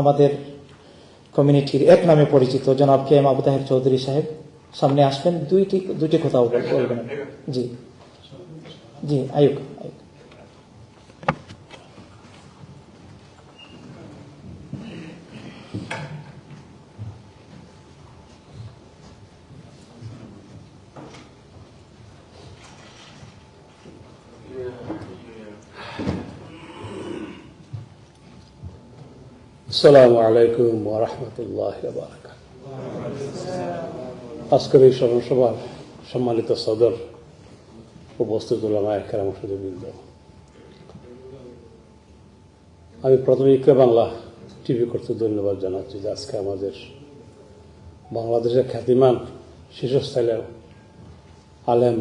আমাদের কমিউনিটির এক নামে পরিচিত জনাব কে এম আবু তাহের চৌধুরী সাহেব। সামনে আসবেন, দুইটি দুইটি কথা বলবেন। জি। জি, আয়ুক আয়ুক আসসালামু আলাইকুম ওরহমতুল্লাহ আজকের এই সম্মানিত সদর উপস্থিত ওলামা একরাম সুদীবৃন্দ আমি প্রথমে ইকরা বাংলা টিভি করতে ধন্যবাদ জানাচ্ছি যে আজকে আমাদের বাংলাদেশের খ্যাতিমান শীর্ষস্থানীয় আলেম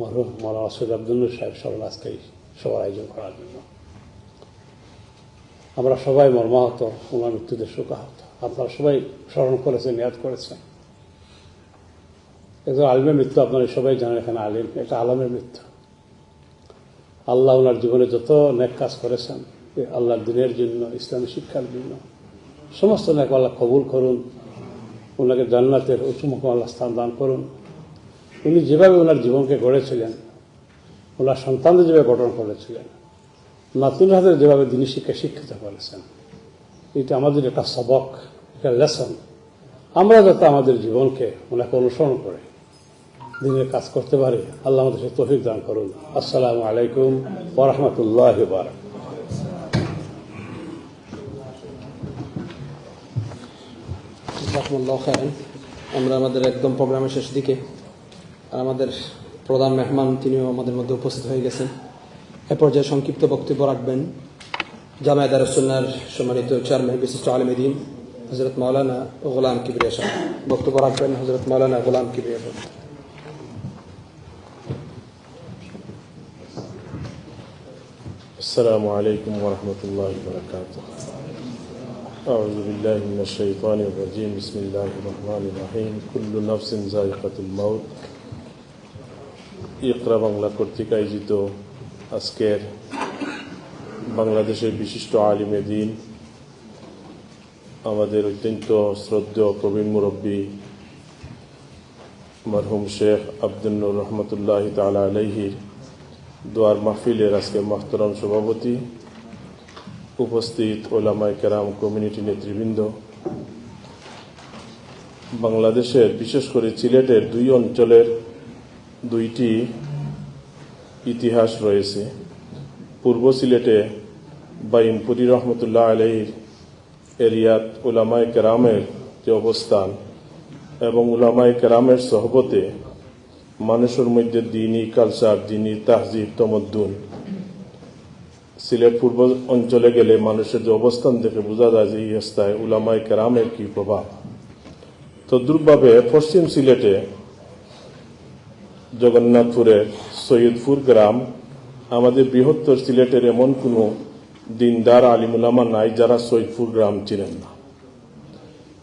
মরহুম মৌলানা সৈয়দ আব্দুল সাহেব স্মরণ আজকে সবার আয়োজন করার জন্য। আমরা সবাই মর্মাহত ওনার মৃত্যুতে শোকাহত। আপনারা সবাই স্মরণ করেছেন ইয়াদ করেছেন। একজন আলিমের মৃত্যু আপনারা সবাই জানেন এখানে আলিম, এটা আলমের মৃত্যু। আল্লাহ ওনার জীবনে যত নেক কাজ করেছেন আল্লাহর দিনের জন্য, ইসলামী শিক্ষার জন্য, সমস্ত নেক আল্লাহ কবুল করুন ওনাকে জান্নাতের উঁচু মুখম আল্লাহ স্থান দান করুন। উনি যেভাবে ওনার জীবনকে গড়েছিলেন ওনার সন্তানদের যেভাবে গঠন করেছিলেন নাতুন হাতের যেভাবে দিনী শিক্ষা শিক্ষিত করেছেন। এটা আমাদের একটা সবক, একটা লেসন আমরা যাতে আমাদের জীবনকে ওনাকে অনুসরণ করে, দিনের কাজ করতে পারি, আল্লাহ আমাদের সে তফিক দান করুন। আসসালামু আলাইকুম ওরহমতুল্লাহ আমরা আমাদের একদম প্রোগ্রামের শেষ দিকে আমাদের প্রধান মেহমান তিনিও আমাদের মধ্যে উপস্থিত হয়ে গেছেন। এ পর্যায়ে সংক্ষিপ্ত বক্তব্য রাখবেন জামায়াত দারুসুল্লার সম্মানিত চেয়ারম্যান বিশিষ্ট আলমদিন হজরত মাওলানা গোলাম কিবরিয়া সাহেব বক্তব্য রাখবেন হজরত মাওলানা গোলাম কিবরিয়া সাহেব السلام عليكم ورحمة الله وبركاته أعوذ بالله من الشيطان الرجيم بسم الله الرحمن الرحيم كل نفس ذائقة الموت ইকরা বাংলা কর্তৃক আয়োজিত আজকের বাংলাদেশের বিশিষ্ট আলিমে দিন, আমাদের অত্যন্ত শ্রদ্ধেয় প্রবীণ মুরব্বী মরহুম শেখ আব্দুল রহমতুল্লাহ তালা আলহির দোয়ার মাহফিলের আজকে মাহতরম সভাপতি, উপস্থিত ওলামাই কেরাম কমিউনিটি নেতৃবৃন্দ। বাংলাদেশের বিশেষ করে সিলেটের দুই অঞ্চলের দুইটি ইতিহাস রয়েছে। পূর্ব সিলেটে বাইমপুরি রহমতুল্লাহ আলহির এরিয়াত ওলামাই কেরামের যে অবস্থান এবং উলামাই কেরামের সহবতে মানুষের মধ্যে দিনই কালচার, দিনই তাহজিব, তমদ্দুন। সিলেট পূর্ব অঞ্চলে গেলে মানুষের যে অবস্থান দেখে বোঝা যায় যে এই অবস্থায় উলামাই কেরামের কি প্রভাব। তদ্রুপভাবে পশ্চিম সিলেটে জগন্নাথপুরের সৈয়দপুর গ্রাম, আমাদের বৃহত্তর সিলেটের এমন কোনো দিনদার আলিমুলামা নাই যারা সৈয়দপুর গ্রাম ছিলেন না।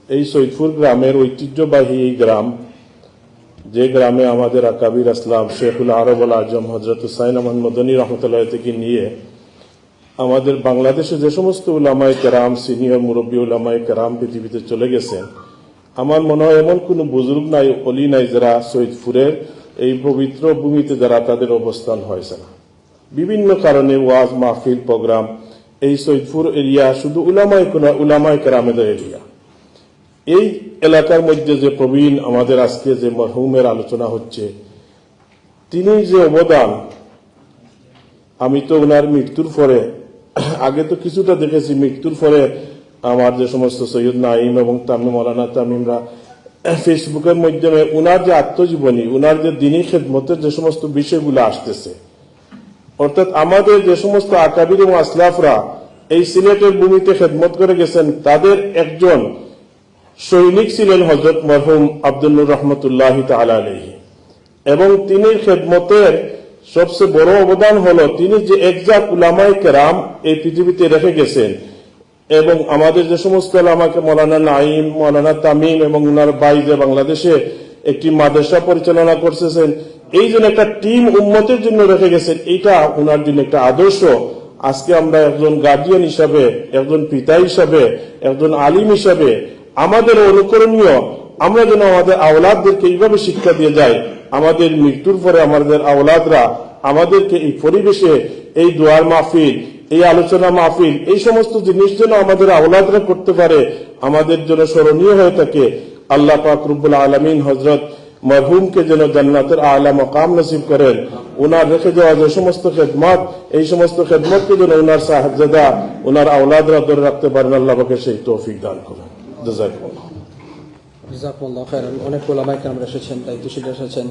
এই সৈয়দপুর গ্রামের ঐতিহ্যবাহী এই গ্রাম, যে গ্রামে আমাদের আকাবির আসলাম শেখুল আরব আল আজম হজরত হুসাইন আহমদ মদনী রহমতুল্লাহ থেকে নিয়ে আমাদের বাংলাদেশে যে সমস্ত উলামায় কেরাম, সিনিয়র মুরব্বী উলামায় কেরাম পৃথিবীতে চলে গেছেন, আমার মনে হয় এমন কোনো বুজুর্গ নাই, অলি নাই যারা সৈয়দপুরের এই পবিত্র ভূমিতে যারা তাদের অবস্থান হয়েছে না বিভিন্ন কারণে ওয়াজ, মাহফিল, প্রোগ্রাম, এই সৈয়দপুর এরিয়া শুধু উলামায় উলামায় কেরামেদের এরিয়া। এই এলাকার মধ্যে যে প্রবীণ আমাদের আজকে যে মরহুমের আলোচনা হচ্ছে, তিনি যে অবদান, আমি তো ওনার মৃত্যুর পরে, আগে তো কিছুটা দেখেছি, মৃত্যুর পরে আমার যে সমস্ত সৈয়দ নাইম এবং তামিম, মৌলানা তামিমরা ফেসবুকের মাধ্যমে উনার যে আত্মজীবনী, উনার যে দিনী খেদমতের যে সমস্ত বিষয়গুলো আসতেছে, অর্থাৎ আমাদের যে সমস্ত আকাবির এবং আসলাফরা এই সিলেটের ভূমিতে খেদমত করে গেছেন, তাদের একজন সৈনিক ছিলেন হজরত মরহুম আব্দুল্লুর রহমতুল্লাহ আলহি এবং তিনি খেদমতের সবচেয়ে বড় অবদান হলো, তিনি যে একজাক উলামায় কেরাম এই পৃথিবীতে রেখে গেছেন এবং আমাদের যে সমস্ত আমাকে মৌলানা নাইম মৌলানা তামিম এবং উনার ভাই যে বাংলাদেশে একটি মাদ্রাসা পরিচালনা করতেছেন, এই জন্য একটা টিম উন্মতের জন্য রেখে গেছেন এটা উনার জন্য একটা আদর্শ। আজকে আমরা একজন গার্জিয়ান হিসাবে, একজন পিতা হিসাবে, একজন আলিম হিসাবে, আমাদের অনুকরণীয়, আমরা যেন আমাদের আওলাদদেরকে এইভাবে শিক্ষা দিয়ে যাই, আমাদের মৃত্যুর পরে আমাদের আওলাদরা আমাদেরকে এই পরিবেশে, এই দোয়ার মাহফিল এই আলোচনা মাহফিল, এই সমস্ত জিনিস যেন আমাদের আওলাদরা করতে পারে, আমাদের জন্য স্মরণীয় হয়ে থাকে, আল্লাহ পাক রুব্বুল আলমিন হজরত মরহুমকে যেন জান্নাতের আলা মকাম নসিব করেন ওনার রেখে যাওয়া যে সমস্ত খেদমত, এই সমস্ত খেদমতকে যেন ওনার সাহায্যদা ওনার আওলাদরা ধরে রাখতে পারেন আল্লাহকে সেই তৌফিক দান করেন। অনেক ওলামায়ে কেরামরা এসেছেন দায়িত্বশীল এসেছেন।